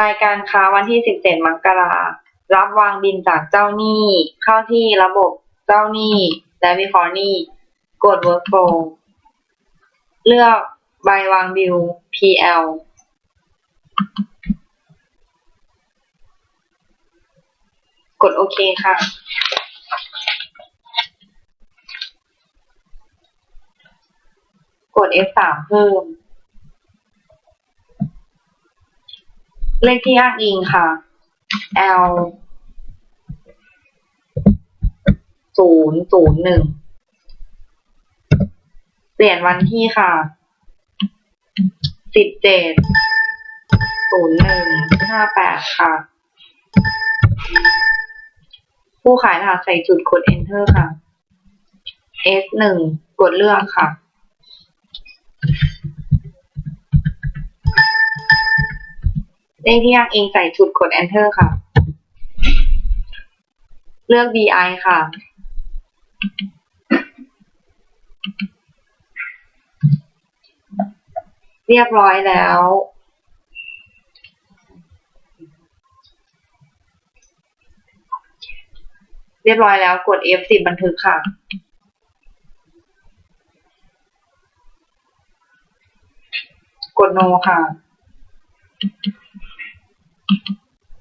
รายการค้าวันที่17มกรารับวางบินจากเจ้าหนี้ เข้าที่ระบบเจ้าหนี้ และวิเคราะห์หนี้ กด workflow เลือกใบวางบิล PL กดโอเคค่ะ กด F3 เพิ่ม เลขที่อ้างอิงค่ะ L ศูนย์ศูนย์หนึ่งเปลี่ยนวันที่ค่ะสิบเจ็ดศูนย์หนึ่งห้าแปดค่ะ ผู้ขายรหัสใส่จุดกด enter ค่ะ S หนึ่งกดเลือกค่ะ เลขที่อ้างอิงใส่จุดกด enter ค่ะ เลือก BI ค่ะ เรียบร้อยแล้วเรียบร้อยแล้วกด F10 บันทึกค่ะ กด No ค่ะ